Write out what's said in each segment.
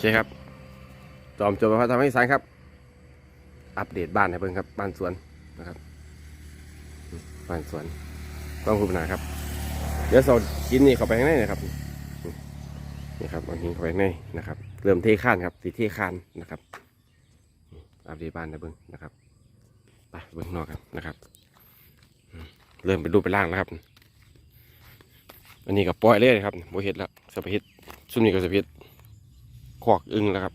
เคครับ จอมโจมพระทำให้สารครับ อัปเดตบ้านให้เพิ่งครับ บ้านสวนนะครับ บ้านสวนต้องคุณนาครับ เดี๋ยวเรากินนี่เข้าไปข้างในนะครับ นี่ครับเอาหินเข้าไปข้างในนะครับ เริ่มเทข้านครับสีเทข้านนะครับ อัปเดตบ้านให้เบิ่งนะครับ ไปเบิ่งนอกครับนะครับ เริ่มเป็นรูปเป็นร่างแล้วครับ อันนี้ก็ปล่อยเลยครับโบเห็ดแล้วสะพิษซุ่มนี้ก็สะพิษ ขอกอึงแล้วครับ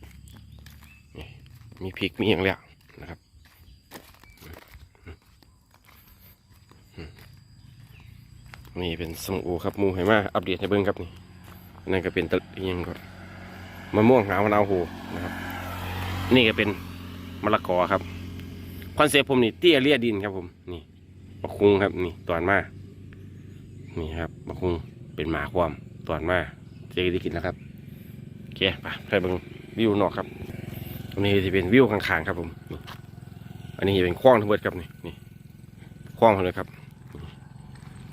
มีพริกมีอย่างแล้วนะครับนี่เป็นสมอูครับมูให้มาอัปเดตให้เบิ้งครับนี่นั่นก็เป็นตะเอียงก่อนมะม่วงหาวมะนาวโหนะครับ นี่ก็เป็นมะละกอครับคอนเซ็ปต์ผมนี่เตี้ยเลียดินครับผมนี่มะคุงครับนี่ตอนมานี่ครับมะคุงเป็นหมาความตอนมาเจะได้กินแล้วครับ เคไปไปเบิ่งวิวนอกครับอันนี้จะเป็นวิวข้างๆครับผมนี่อันนี้จะเป็นคลองทั้งหมดครับนี่นี่คลองทั้งหมดครับ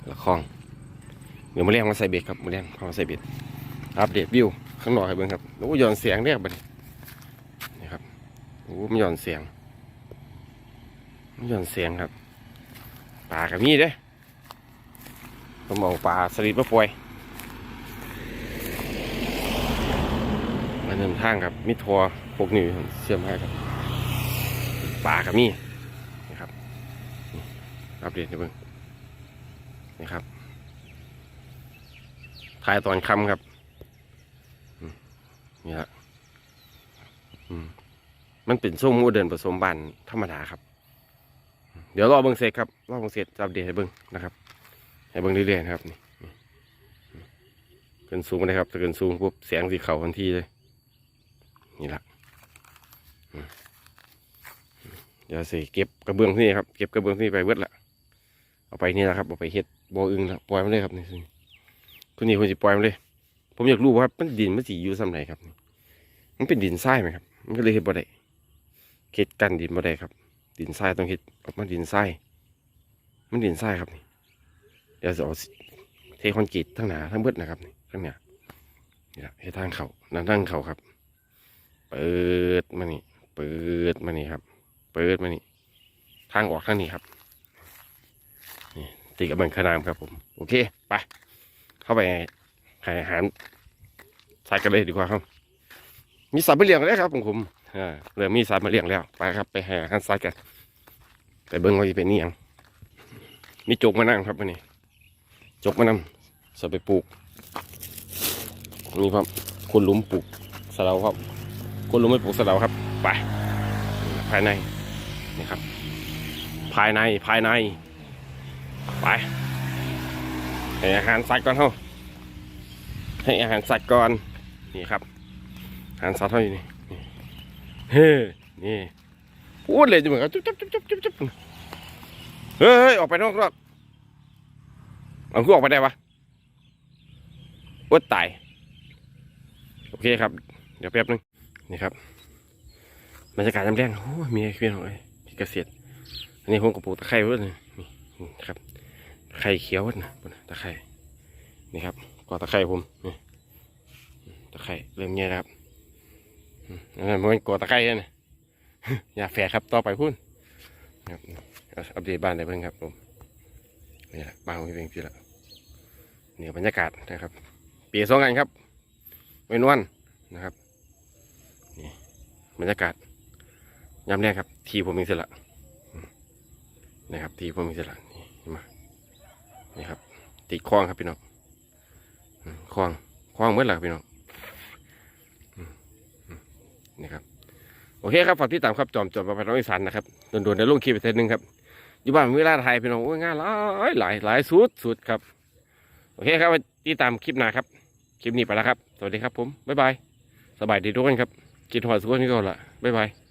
ล้วคลองเดี๋ยวมาเรียกมาใส่เบ็ดครับมาเรียกมาใส่เบ็ดอัปเดตวิวข้างนอกให้เบิ่งครับโอ้ย้อนเสียงเรียกบัดนี้นี่ครับโอ้มันย้อนเสียงมันย้อนเสียงครับปลากระมีเด้ผมเอาปลาสลิดมาปล่อย มาเดินทางครับมีทัวพวกนี้เชื่อมให้ครับปลากับมีนี่ครับนี่อัปเดตให้เบิ่งนี่ครับถ่ายตอนค่ำครับนี่ละมันเป็นส้มมูเดินผสมบานธรรมดาครับ เดี๋ยวรอเบิ่งเสร็จครับรอเบิ่งเสร็จจะอัปเดตให้เบิ่งนะครับให้เบิ่งเรื่อยๆนะครับนี่เกินสูงเลยครับถ้าเกินสูงปุ๊บเสียงสีเข่าทันทีเลย นี่ละเดี๋ยวสิเก็บกระเบื้องที่นี่ครับเก็บกระเบื้องที่นี่ไปเวิดละเอาไปนี่แหละครับเอาไปเฮ็ดบ่ออึงละปล่อยมันเลยครับนี่คนนี้คนสิปล่อยมันเลย ผมอยากรู้ว่ามันดินมันสีอยู่ส่ำไหนครับมันเป็นดินทรายไหมครับ มันก็เลยเฮ็ดบ่ได้เฮ็ดกันดินบ่ได้ครับ ดินทรายต้องเฮ็ดออกมาดินทรายมันดินทรายครับนี่เดี๋ยวจะเอาเทคอนกรีตทั้งหนาทั้งเบิดนะครับนี่ทั้งเนี้ยนี่แหละให้ทางเขานั่นทางเขาครับ เปิดมานี่ เปิดมานี่ครับ เปิดมานี่ ทางออกทางนี้ครับนี่ตีกับเบิงขนามครับผม โอเค ไป เข้าไปให้อาหารใส่กันเลยดีกว่าครับ มีสัตว์มาเลี้ยงแล้วครับผมผมเริ่มมีสัตว์มาเลี้ยงแล้ว ไปครับ ไปให้อาหารสัตว์กันไปเบิ้งว่าจะเป็นนี่ยังมีจกมานั่งครับวันนี้จกมานำจะไปปลูกมีครับคนหลุมปลูกสะเดาครับ คนหลุมไม่ปลูกสะเดาครับ ไป ภายในนี่ครับ ภายในภายใน ไป ให้อาหารสัตว์ก่อนเท่าให้อาหารสัตว์ก่อน นี่ครับ อาหารสัตว์เท่าอยู่นี่เฮ้นี่พูดเลยจะเหมือนกับจุ๊บจุ๊บจุ๊บจุ๊บจุ๊บเฮ้ยออกไปนอกรอบเอาคือออกไปได้ปะอดตาย โอเคครับ เดี๋ยวแป๊บนึง นี่ครับบรรยากาศน้ำแรงโอ้มีเพี้ยนของไอ้ที่เกษตรอันนี้ผมกับปลูกตะไคร้ไว้เลยนี่นี่ครับตะไคร้เขียวนะพุ่นตะไคร้นี่ครับกอตะไคร้ผมนี่ตะไคร้เริ่มเงี้ยครับอืมนั่นมันกอตะไคร้แล้วนะอย่าแฝดครับต่อไปพุ่นครับอัปเดตบ้านได้เพิ่งครับผมนี่แหละบ้านของพี่เองพี่ละนี่บรรยากาศนะครับเปียสองกันครับเว้นวันนะครับ บรรยากาศยามแรกครับ ทีผมเองเสร็จละนะครับ ทีผมเองเสร็จละนี่มานี่ครับ ติดคลองครับพี่น้องคลองคลองเมื่อไหร่พี่น้องนี่ครับโอเคครับฝากที่ตามครับจอมจอมประพันธ์น้องอีสานนะครับโดนๆในลงคลิปไปเทนึงครับอยู่บ้านเวลาไทยพี่น้องโอ้ยงานหลายหลายหลายสุดสุดครับ โอเคครับที่ตามคลิปหน้าครับ คลิปนี้ไปแล้วครับ สวัสดีครับผม บ๊ายบาย สบายดีทุกคนครับ กินหอดสุกคนก่อนละบ๊ายบาย